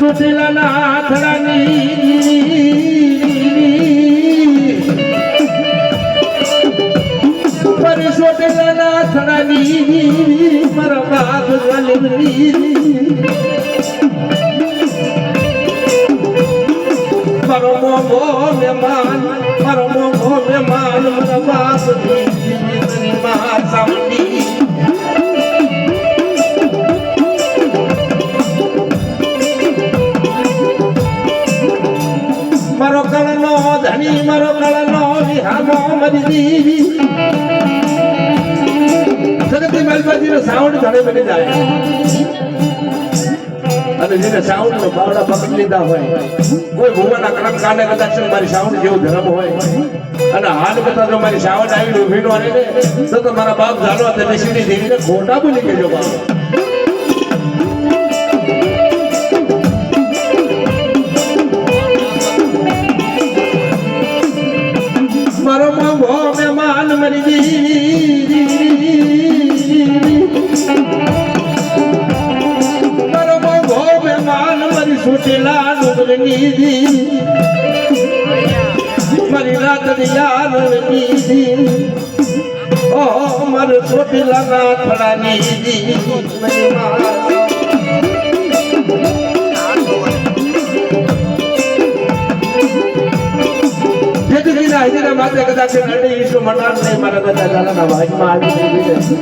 Lana આથડાની મારા બાપ ગાલી મારો મોભો મહેમાન મારો મોભો મહેમાન બાપ અને જેને બાવડા પકડી લીધા હોય, કોઈ ભુવાના કરમ કાને કદાચ મારી સાઉન્ડ જેવું ધર્મ હોય. અને હાલ બધા મારી સાઉન્ડ આવી ઊભી નો તો તો મારા બાપ જાણવા તેને સીધી ધીરીને ખોટા બોલી ગયો બાપ. છૂટેલા ડુંગરની દી મારી રાત યાર દી. ઓહો મારો છોટેલા ના થડાની દી મારી મા જેથી હાજરા કદાચ નડી ઈસુ મનાર ને મારા દાદા દાદાના ભાગમાં આવી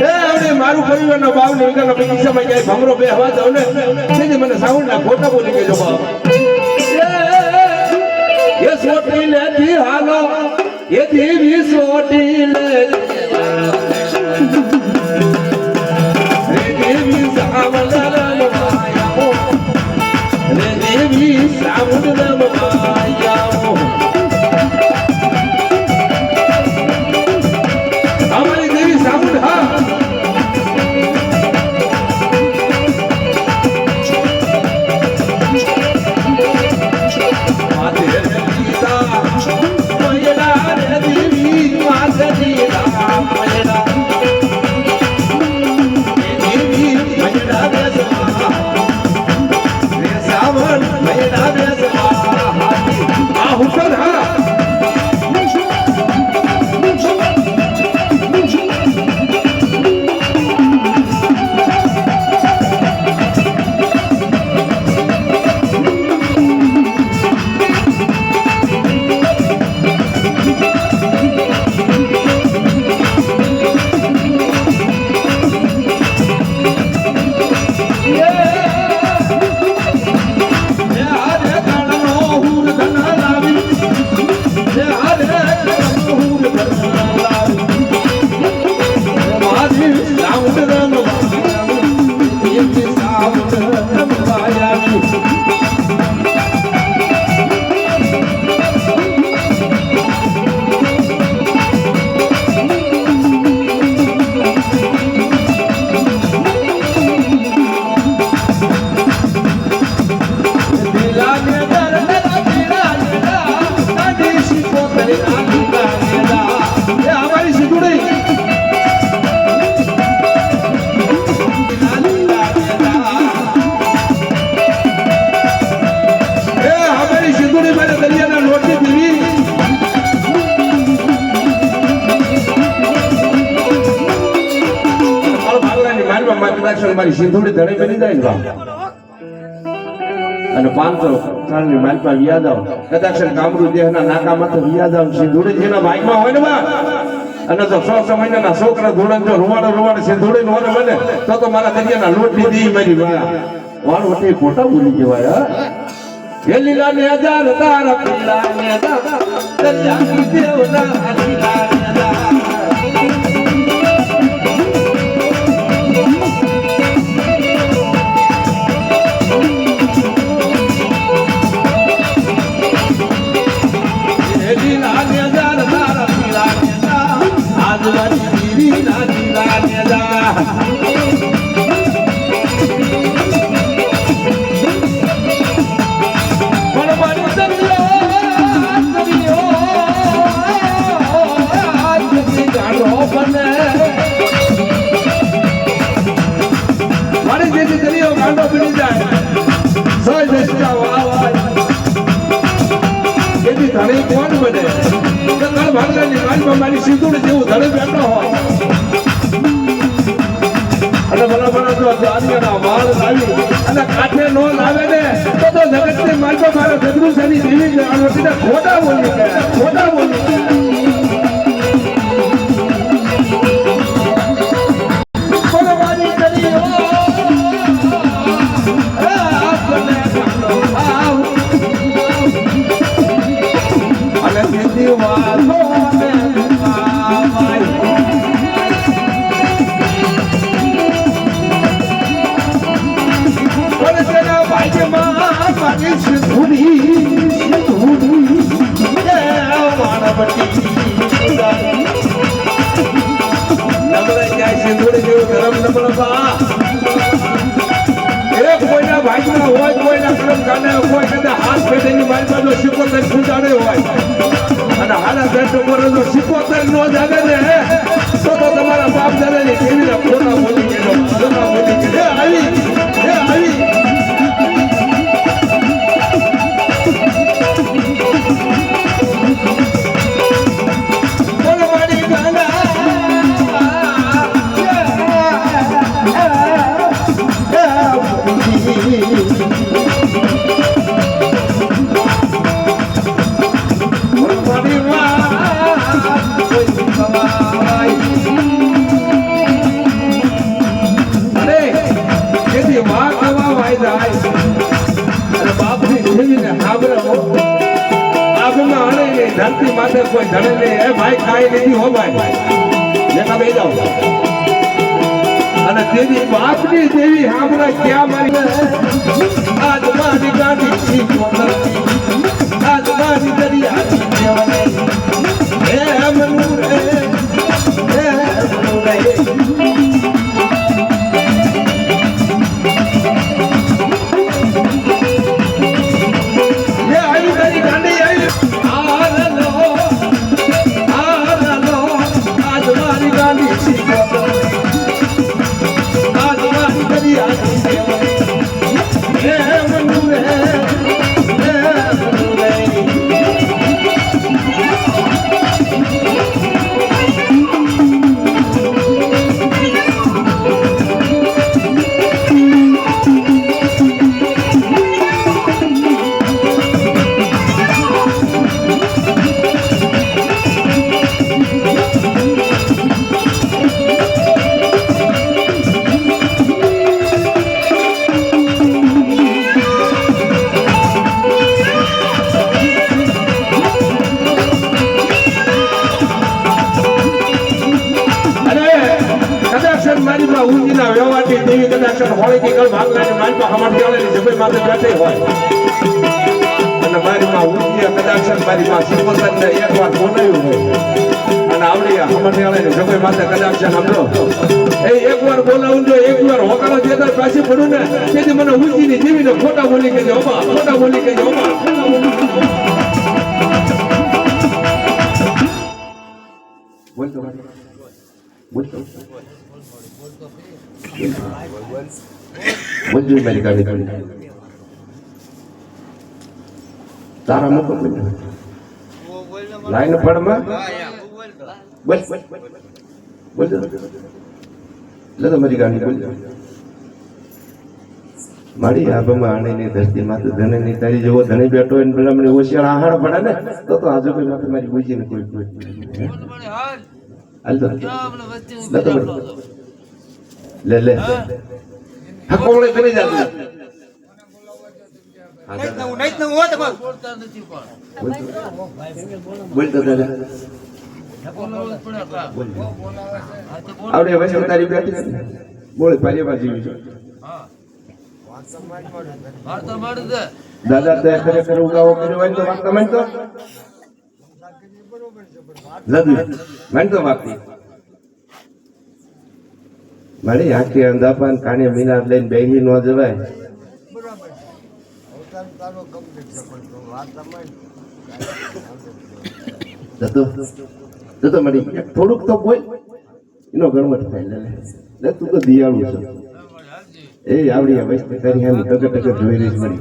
એ હવે મારું પરિવારનો ભાવ ને વિકાનો પૈસામાં જાય ભમરો બે હવા જાવ ને તેથી મને સાઉન્ડ ખોટા બોલી ગયો બાપ એ સોટી લેતી હાલો એ દેવી સોટી લે દેવી સાવલરમ માયા રે દેવી સાવલરમ માયા અને પાંચસો ત્રણની માલપા વ્યાજ કદાચ કામરૂ દેહના નાકા માથે વ્યાજ આવ સિંધુડી જેના ભાગમાં હોય ને માં અને તો સો સો મહિનાના છોકરા ધોળણ જો રૂવાડો રૂવાડો સિંધુડી નો બને, તો તો મારા દરિયાના લોટ દી મારી વાળા વાળ વટી ખોટા બોલી જવાય, હા? લીલા હજાર તારા પીલા ને દાદા દરિયાની દેવના લીલા ને દાદા દાદા આજુબાજુ અને ભલા જો દ્વારિયાના વાળ લાવી અને કાઠે નો લાવે ને, તો તો જગતની માલમાં મારા સાની દેવી આ લોકોને ખોટા બોલી ખોટા બોલી વાતો ને મારી સિંધુડી, તેની બાપની દેવી હાબરા ક્યાં મારી આજ મારી ગાડી આજ મારી દેવને. હે મનુ રે, હે મારીમાં વ્યવહારથી દેવી કદાચ હોળી કે ગળ ભાગ લઈને માનપા પાસે ચાલેલી ચાલે જમીન માથે બેઠી હોય. અને મારી માં ઉંચી કદાચ મારી માં સિમોતર ને એક વાર બોલાયું હોય. અને આવડી ચાલે જમીન માથે કદાચ સમજો એ એક વાર બોલાવું જો એક વાર હોકારો જે પાછી પડું ને, તેથી મને ઉંચી ની દેવીને ખોટા બોલી કે જોબા ખોટા બોલી કે જોબા તો. બોલી બોલજો મારી ગાડી તારા ઉપર લાઈન પડમાં બોલ બોલ લે મારી ગાડી બોલ મારી આબમાં આણીની ધરતીમાં તો ધનની તારી જેવો ધણી બેઠો હોય પેલા મને હોશિયાર આહાર પડે ને, તો તો આજુ કોઈ માથે મારી કોઈ કોઈ હાલ તો. લે. લે. હા. કોમળે કરી જાતું હા, દાદા. આવડે વચ્ચે તારી બેઠી બોલ પારિયામાં જીવી દાદા તે ખરેખર ઉગાવો કર્યો હોય તો વાગતા તો લદુ માન વાગતી મારી આખી અંધાપાન કાને મિનાર લઈને બેહી ન જવાય. જતો મળી થોડુંક તો બોલ. એનો ગણવટ થાય લે તું તો દિયાળુ છે. એ આવડી આ વસ્તુ તારી ટકે ટકે જોઈ રહી મળી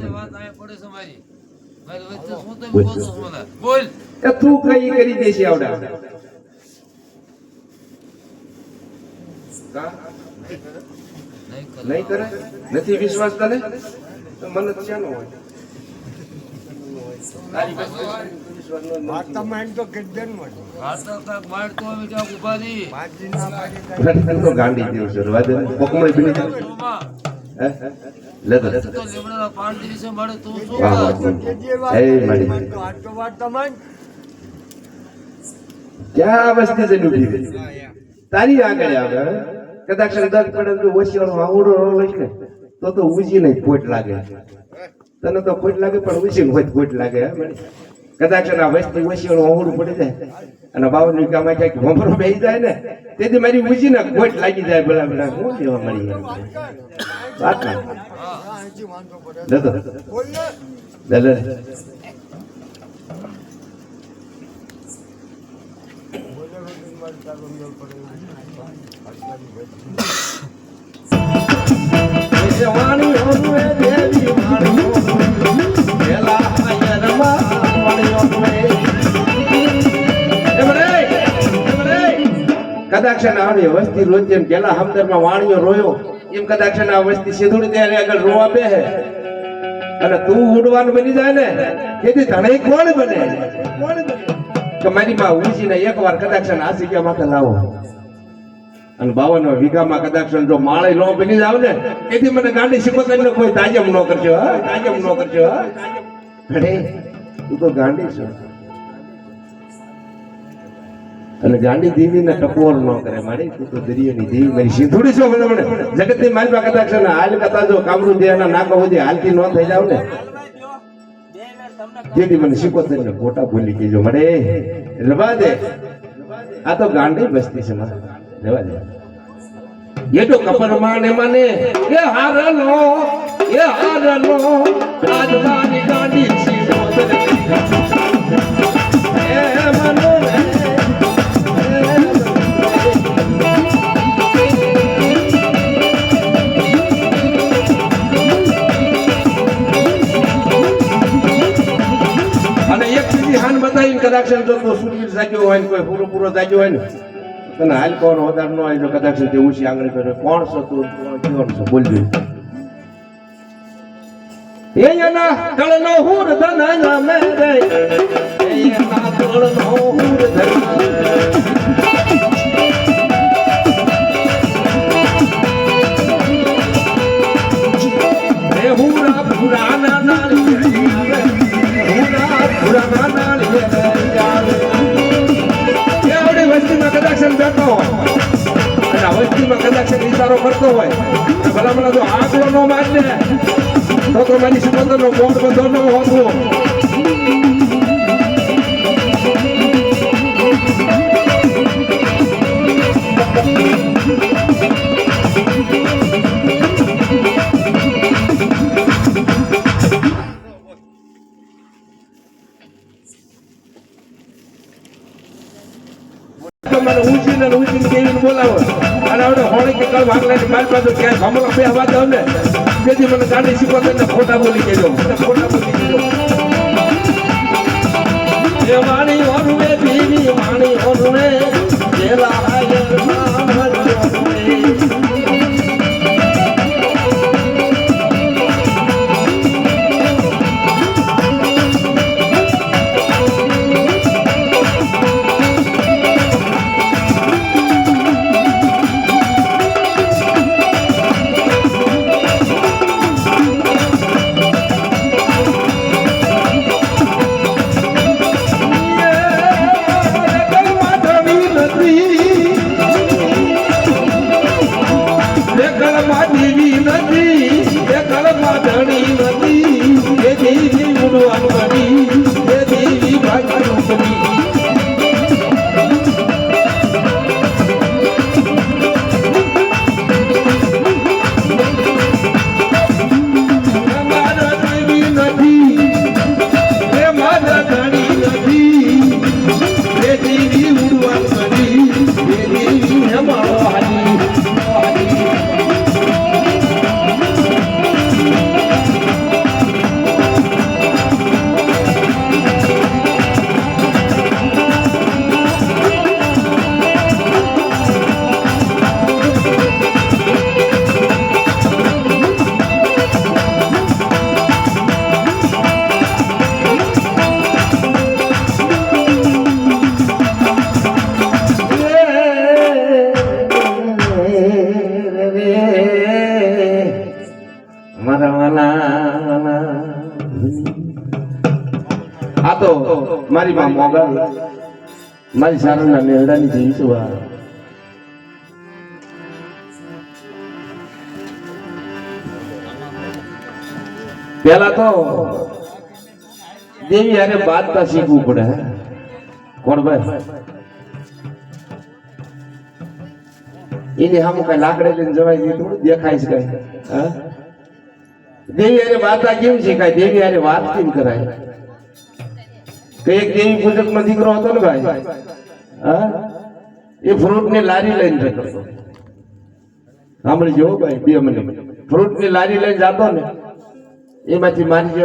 બોલ. એ તું કઈ કરી દેશે આવડા કા? નહીં કરે નથી વિશ્વાસ તને તો મને તો શાનો હોય તારી પાસે વિશ્વાસ ન- નથી. વાર્તા કાંક મારતો અમે ક્યાંક ઊભા રહી. ખરેખર તો ગાંડી જેવું છે રવા દે ને. કોકમળી બીની જાય. શોમાં. હે? લે તો. તો લીમડાના પાન દિવસે મળે તું શું વાહ, વાહ, કર? વાહ. એ મારી ક્યાં આ વસ્તી જઈને ઊભી રહી? તારી આગળ આવે હે? કદાચ દસ પડે તો ઓશિયાળો આવડો લઈ ને તો તો ઉજી નહીં ખોટ લાગે. તને તો પોટ લાગે પણ ઉજી હોય પોટ લાગે કદાચ આ વસ્તી ઓશિયાળો આવડું પડી જાય અને બાવન વીઘામાં ક્યાંક ભમરો બેસી જાય ને તેથી મારી ઉજી ને ખોટ લાગી જાય ભલા ભલા. હું લેવા મળી વાત ના. લે તો લે લે જવાની હોવે દેવી માણો પેલા આયરમાં વાણિયો હોવે. એમ રે, એમ રે. કદાચ આવી વસ્તી રોજ જેમ પેલા હમદરમાં વાણિયો રોયો. એમ કદાચ આ વસ્તી સીધુડી ત્યારે આગળ રોવા બે અને તું ઉડવાનું બની જાય ને, તેથી તને કોણ બને કોણ બને. કે મારી એકવાર કદાચ આ જગ્યા માટે લાવો. અને બાવન વીઘામાં કદાચ જો માળે નો બની જાવ ને, એથી મને ગાંડી શીખવતા ને કોઈ તાજમ નો કરજો, હા, તાજમ નો કરજો અરે તું તો ગાંડી છો. અને ગાંડી દેવી ને ટકોર ન કરે મારી તું તો દરિયાની દેવી મારી સિંધુડી છો મને મને. જગતની મારી કદાચ હાલ કથા જો કામરૂ દે એના નાકો સુધી હાલતી ન થઈ જાવ ને. જેથી મને શીખવતા ને ખોટા ભૂલી ગયો મને રવા દે. આ તો ગાંડી બસતી છે મારે. રવા દે. એ તો કપર માને મને. એ હારલો એ હારલો આજ મારી ગાંડી. છી એ મનો. હાન કદાચ જો સુરવીર જાગ્યો હોય ને કોઈ પૂરો પૂરો જાગ્યો હોય ને? તને હાલ કોણ વધાર ન હોય કદાચ તે ઊંચી આંગળી કરે કોણ છો તું? કોણ છો? બોલજો એના તળનો હુર ધન નામે રે. એના તળનો હુર ધન કદાચ વિચારો કરતો હોય. તો ભલા મને જો આગલો નો માર ને તો તો મારી સિકંદર નો મોટ બધો ન હોતો. મારી પાસે ક્યાંય ભમરો બે દઉં ને તેથી મને ગાડી શીખવતો દે ખોટા બોલી મને ખોટા બોલી એ વાણી ઓરુવે બીવી વાણી ઓરવે જેલા હાયર નામ હરિઓરુવે દેવી મારી માં મારી સારુના મેળાની જઈ આ પેલા તો દેવી હારે બાંધતા શીખવું પડે કોણ ભાઈ? એને હમ કઈ લાકડે લઈને જવાય થોડું દેખાય છે કઈ દેવી હારે બાંધતા કેમ શીખાય? દેવી હારે વાત કેમ કરાય? કે એક દેવી પૂજક નો દીકરો હતો ને ભાઈ? હા? એ ફ્રૂટની લારી લઈને જતો હતો. સાંભળી જો ભાઈ, બે મિનિટ. ફ્રૂટની લારી લઈને જતો ને, એમાંથી મારી